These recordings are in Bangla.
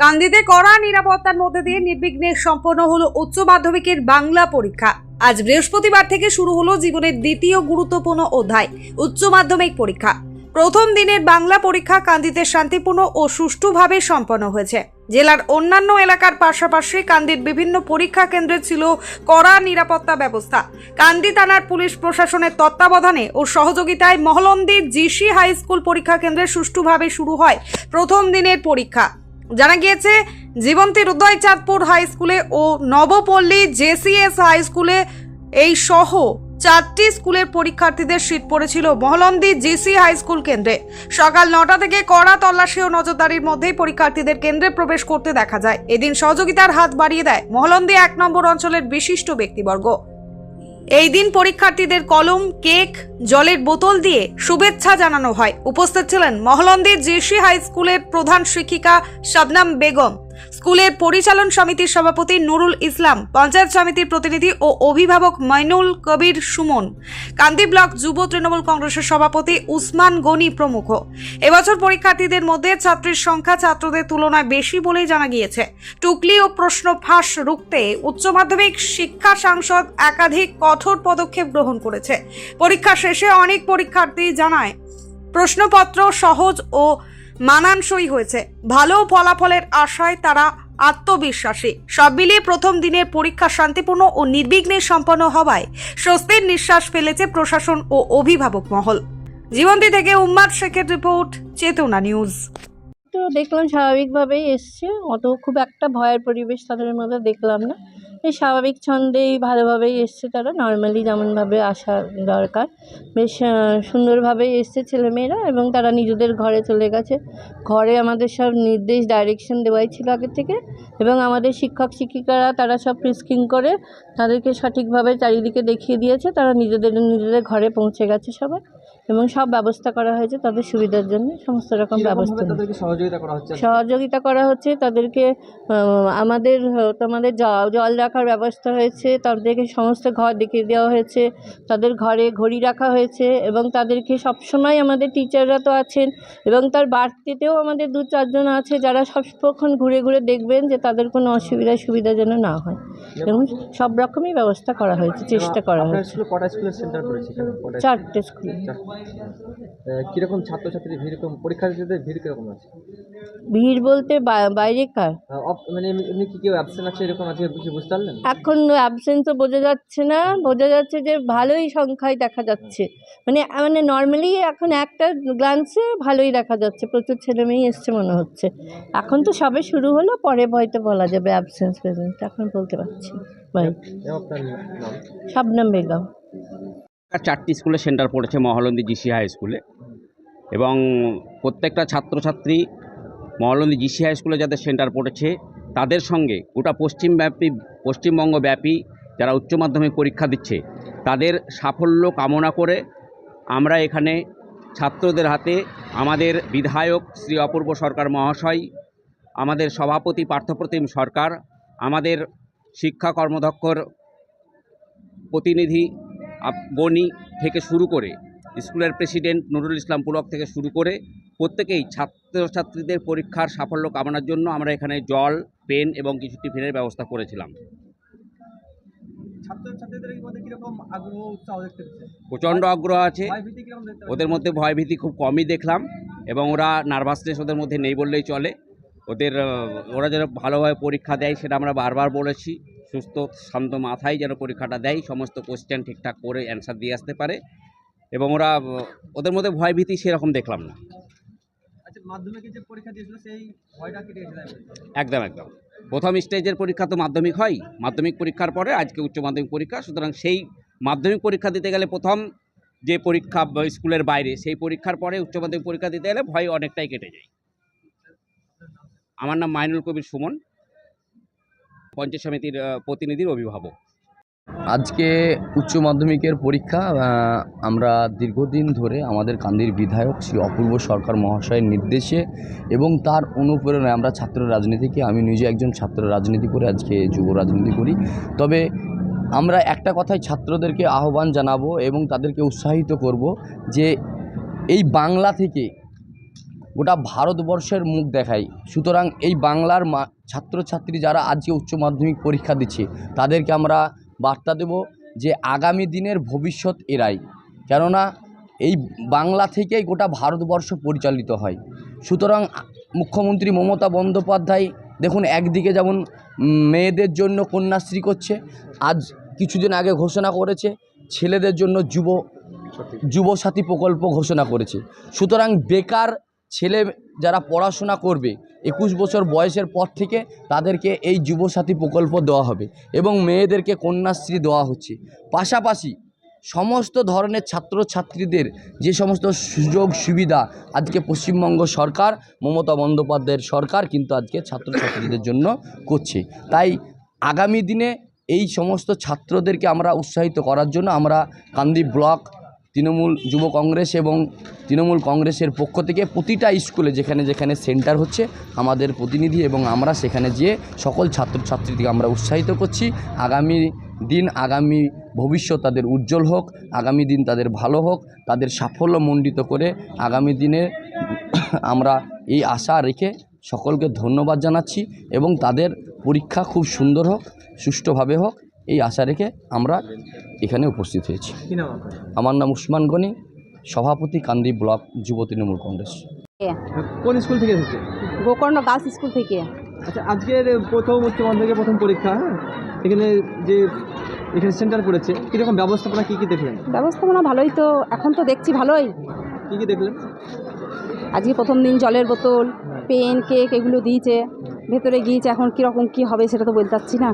কান্দিতে কড়া নিরাপত্তার মধ্যে দিয়ে নির্বিঘ্নে সম্পন্ন হলো উচ্চ মাধ্যমিকের বাংলা পরীক্ষা। আজ বৃহস্পতিবার থেকে শুরু হলো জীবনের দ্বিতীয় গুরুত্বপূর্ণ অধ্যায়, উচ্চ মাধ্যমিক পরীক্ষা। প্রথম দিনের বাংলা পরীক্ষা কান্দিতে শান্তিপূর্ণ ও সুষ্ঠুভাবে সম্পন্ন হয়েছে। জেলার অন্যান্য এলাকার পাশাপাশি কান্দির বিভিন্ন পরীক্ষা কেন্দ্রে ছিল কড়া নিরাপত্তা ব্যবস্থা। কান্দি থানার পুলিশ প্রশাসনের তত্ত্বাবধানে ও সহযোগিতায় মহলন্দির জিসি হাই স্কুল পরীক্ষা কেন্দ্রে সুষ্ঠুভাবে শুরু হয় প্রথম দিনের পরীক্ষা। জানা গিয়েছে জীবন্তীর উদয় চাঁদপুর হাই স্কুলে ও নবপল্লী জেসিএস হাই স্কুলে এই সহ চারটি স্কুলের পরীক্ষার্থীদের সিট পড়েছিল মহলন্দি জিসি হাই স্কুল কেন্দ্রে। সকাল নটা থেকে কড়া তল্লাশি ও নজরদারির মধ্যেই পরীক্ষার্থীদের কেন্দ্রে প্রবেশ করতে দেখা যায়। এদিন সহযোগিতার হাত বাড়িয়ে দেয় মহলন্দি এক নম্বর অঞ্চলের বিশিষ্ট ব্যক্তিবর্গ। এই দিন পরীক্ষার্থীদের কলম, কেক, জলের বোতল দিয়ে শুভেচ্ছা জানানো হয়। উপস্থিত ছিলেন মহলন্দির জেসি হাই স্কুলের প্রধান শিক্ষিকা শবনাম বেগম। স্কুলের পরিচালন সমিতির সভাপতি নুরুল ইসলাম, পঞ্চায়েত সমিতির প্রতিনিধি ও অভিভাবক মাইনুল কবির সুমন, কান্দি ব্লক যুব তৃণমূল কংগ্রেসের সভাপতি উসমান গনি প্রমুখ। এবছর পরীক্ষার্থীদের মধ্যে ছাত্রীর সংখ্যা ছাত্রদের তুলনায় বেশি বলেই জানা গিয়েছে। টুকলি ও প্রশ্ন ফাঁস রুখতে উচ্চ মাধ্যমিক শিক্ষা সাংসদ একাধিক কঠোর পদক্ষেপ গ্রহণ করেছে। পরীক্ষা শেষে অনেক পরীক্ষার্থী জানায়, প্রশ্নপত্র সহজ ও মানানসই হয়েছে। ভালো ফলাফলের আশায় তারা আত্মবিশ্বাসী। সব মিলিয়ে প্রথম দিনের পরীক্ষা শান্তিপূর্ণ ও নির্বিঘ্নে সম্পন্ন হওয়ায় স্বস্তির নিঃশ্বাস ফেলেছে প্রশাসন ও অভিভাবক মহল। জীবন্তী থেকে উম্মাদ শেখের রিপোর্ট, চেতনা নিউজ। তো দেখলাম স্বাভাবিকভাবেই এসছে। অত খুব একটা ভয়ের পরিবেশ তাদের মধ্যে দেখলাম না। স্বাভাবিক ছন্দেই ভালোভাবেই এসছে তারা। নর্মালি যেমনভাবে আসা দরকার। বেশ সুন্দরভাবেই এসছে ছেলেমেয়েরা এবং তারা নিজেদের ঘরে চলে গেছে। ঘরে আমাদের সব নির্দেশ ডাইরেকশন দেওয়াই ছিল আগে থেকে এবং আমাদের শিক্ষক, শিক্ষিকারা তারা সব প্রিস্কিং করে তাদেরকে সঠিকভাবে চারিদিকে দেখিয়ে দিয়েছে। তারা নিজেদের নিজেদের ঘরে পৌঁছে গেছে সবাই। এবং সব ব্যবস্থা করা হয়েছে তাদের সুবিধার জন্য সমস্ত রকম ব্যবস্থা সহযোগিতা করা হচ্ছে? তাদেরকে আমাদের তোমাদের জল রাখার ব্যবস্থা হয়েছে তাদেরকে সমস্ত ঘর দেখিয়ে দেওয়া হয়েছে তাদের ঘরে ঘড়ি রাখা হয়েছে এবং তাদেরকে সবসময় আমাদের টিচাররা তো আছেন এবং তার বাড়তিতেও আমাদের দু চারজন আছে যারা সবক্ষণ ঘুরে ঘুরে দেখবেন যে তাদের কোনো অসুবিধা সুবিধা যেন না হয়। এবং সব রকমই ব্যবস্থা করা হয়েছে চেষ্টা করা হয়েছে। চারটে স্কুল। কীরকম ছাত্রছাত্রী ভিড় কীরকম পরীক্ষার্থীদের ভিড় কীরকম আছে? ভিড় বলতে বাইরে কার? মানে এমনি কি কেউ অ্যাবসেন্ট আছে এরকম আছে? কিছু বুঝতে পারলেন? এখন অ্যাবসেন্সও বোঝা যাচ্ছে না। বোঝা যাচ্ছে যে ভালোই সংখ্যায় দেখা যাচ্ছে। মানে মানে নর্মালি এখন একটা গ্লান্সে ভালোই দেখা যাচ্ছে। প্রচুর ছেলে মেয়েই এসছে মনে হচ্ছে। এখন তো সবে শুরু হলো পরে হয়তো বলা যাবে অ্যাবসেন্স প্রেজেন্ট এখন বলতে পারছি। না। বাই। এবং আপনার নাম? বেগম। চারটি স্কুলে সেন্টার পড়েছে মহলন্দি জিসি হাই স্কুলে। এবং প্রত্যেকটা ছাত্রছাত্রী মহলন্দি জিসি হাই স্কুলে যাদের সেন্টার পড়েছে, তাদের সঙ্গে গোটা পশ্চিমব্যাপী পশ্চিমবঙ্গব্যাপী যারা উচ্চ মাধ্যমিক পরীক্ষা দিচ্ছে, তাদের সাফল্য কামনা করে আমরা এখানে ছাত্রদের হাতে আমাদের বিধায়ক শ্রী অপূর্ব সরকার মহাশয়, আমাদের সভাপতি পার্থপ্রতিম সরকার, আমাদের শিক্ষা কর্মদক্ষর প্রতিনিধি গণি থেকে শুরু করে স্কুলের প্রেসিডেন্ট নুরুল ইসলাম পুলক থেকে শুরু করে প্রত্যেকেই ছাত্রছাত্রীদের পরীক্ষার সাফল্য কামনার জন্য আমরা এখানে জল পেন এবং কিছু টিফিনের ব্যবস্থা করেছিলাম। প্রচণ্ড আগ্রহ আছে। ওদের মধ্যে ভয়ভীতি খুব কমই দেখলাম এবং ওরা নার্ভাসনেস ওদের মধ্যে নেই বললেই চলে। ওদের ওরা যেন ভালোভাবে পরীক্ষা দেয় সেটা আমরা বারবার বলেছি। সুস্থ শান্ত মাথায় যেন পরীক্ষাটা দেয় সমস্ত কোশ্চেন ঠিকঠাক করে অ্যান্সার দিয়ে আসতে পারে। এবং ওরা ওদের মধ্যে ভয়ভীতি সেরকম দেখলাম না। আচ্ছা। একদম একদম। প্রথম স্টেজের পরীক্ষা তো মাধ্যমিক হয়। মাধ্যমিক পরীক্ষার পরে আজকে উচ্চ মাধ্যমিক পরীক্ষা। সুতরাং সেই মাধ্যমিক পরীক্ষা দিতে গেলে প্রথম যে পরীক্ষা স্কুলের বাইরে সেই পরীক্ষার পরে উচ্চ মাধ্যমিক পরীক্ষা দিতে গেলে ভয় অনেকটাই কেটে যায়। আমার নাম মাইনুল কবির সুমন, পঞ্চায়েত সমিতির প্রতিনিধির অভিভাবক। আজকে উচ্চ মাধ্যমিকের পরীক্ষা আমরা দীর্ঘদিন ধরে আমাদের কান্দির বিধায়ক শ্রী অপূর্ব সরকার মহাশয়ের নির্দেশে এবং তার অনুপ্রেরণায় আমরা ছাত্র রাজনীতিকে, আমি নিজে একজন ছাত্র রাজনীতি করে আজকে যুব রাজনীতি করি। তবে আমরা একটা কথাই ছাত্রদেরকে আহ্বান জানাব এবং তাদেরকে উৎসাহিত করব যে এই বাংলা থেকে গোটা ভারতবর্ষের মুখ দেখায়। সুতরাং এই বাংলার ছাত্রছাত্রী যারা আজকে উচ্চ মাধ্যমিক পরীক্ষা দিচ্ছে, তাদেরকে আমরা বার্তা দেব যে আগামী দিনের ভবিষ্যৎ এরাই। কেননা এই বাংলা থেকেই গোটা ভারতবর্ষ পরিচালিত হয়। সুতরাং মুখ্যমন্ত্রী মমতা বন্দ্যোপাধ্যায়, দেখুন একদিকে যেমন মেয়েদের জন্য কন্যাশ্রী করছে, আজ কিছুদিন আগে ঘোষণা করেছে, ছেলেদের জন্য যুব, যুবসাথী প্রকল্প ঘোষণা করেছে। সুতরাং বেকার ছেলে যারা পড়াশোনা করবে, একুশ বছর বয়সের পর থেকে তাদেরকে এই যুবসাথী প্রকল্প দেওয়া হবে এবং মেয়েদেরকে কন্যাশ্রী দেওয়া হচ্ছে। পাশাপাশি সমস্ত ধরনের ছাত্রছাত্রীদের যে সমস্ত সুযোগ সুবিধা আজকে পশ্চিমবঙ্গ সরকার, মমতা বন্দ্যোপাধ্যায়ের সরকার কিন্তু আজকে ছাত্রছাত্রীদের জন্য করছে। তাই আগামী দিনে এই সমস্ত ছাত্রদেরকে আমরা উৎসাহিত করার জন্য আমরা কান্দি ব্লক তৃণমূল যুব কংগ্রেস এবং তৃণমূল কংগ্রেসের পক্ষ থেকে প্রতিটা স্কুলে যেখানে যেখানে সেন্টার হচ্ছে, আমাদের প্রতিনিধি এবং আমরা সেখানে যেয়ে সকল ছাত্রছাত্রীদেরকে আমরা উৎসাহিত করছি। আগামী দিন, আগামী ভবিষ্যৎ তাদের উজ্জ্বল হোক, আগামী দিন তাদের ভালো হোক, তাদের সাফল্য মণ্ডিত করে আগামী দিনে আমরা এই আশা রেখে সকলকে ধন্যবাদ জানাচ্ছি এবং তাদের পরীক্ষা খুব সুন্দর হোক, সুষ্ঠুভাবে হোক। এই আশা রেখে আমরা এখানে উপস্থিত হয়েছি। কি নাম আপনার? আমার নাম উসমান গনি সভাপতি কান্দি ব্লক যুব তৃণমূল কংগ্রেস। কোন স্কুল থেকে এসেছে? গোকর্ণ গার্লস স্কুল থেকে। আচ্ছা আজকের প্রথম উচ্চ মাধ্যমিকের প্রথম পরীক্ষা হ্যাঁ? এখানে যে এখানে সেন্টার পড়েছে কীরকম ব্যবস্থাপনা কী কী দেখলেন? ব্যবস্থাপনা ভালোই তো এখন তো দেখছি ভালোই। কী কী দেখলেন? আজকে প্রথম দিন জলের বোতল পেন কেক এগুলো দিয়েছে। ভেতরে গিয়েছে এখন কীরকম কী হবে সেটা তো বলতে পারছি না।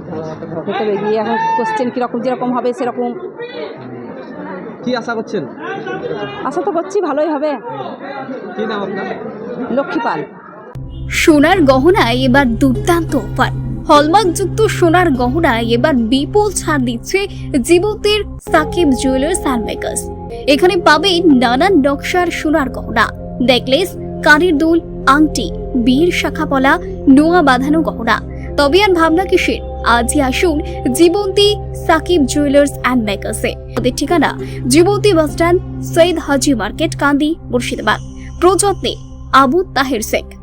ভেতরে গিয়ে এখন কোশ্চেন কীরকম যেরকম হবে সেরকম। কী আশা করছেন? আশা তো করছি ভালোই হবে। কী নাম আপনার? লক্ষ্মীপাল সোনার গহনায় এবার দুর্দান্ত অফার। হলমার্কযুক্ত সোনার গহনায় এবার বিপুল ছাড় দিচ্ছে জীবতের সাকিব জুয়েলার্স অ্যান্ড মেকার্স এখানে পাবেন নানান নকশার সোনার গহনা নেকলেস কানের দুল আংটি, বীর শাখা পলা, নোয়া বাঁধানো গহনা। তবে আর ভাবনা কিসের? আজই আসুন জীবন্তী সাকিব জুয়েলার্স অ্যান্ড মেকার্সে। ওদের ঠিকানা Jibanti bus stand Syed Haji market, Kandi, Murshidabad. প্রযত্নে Abu Taher Sheikh.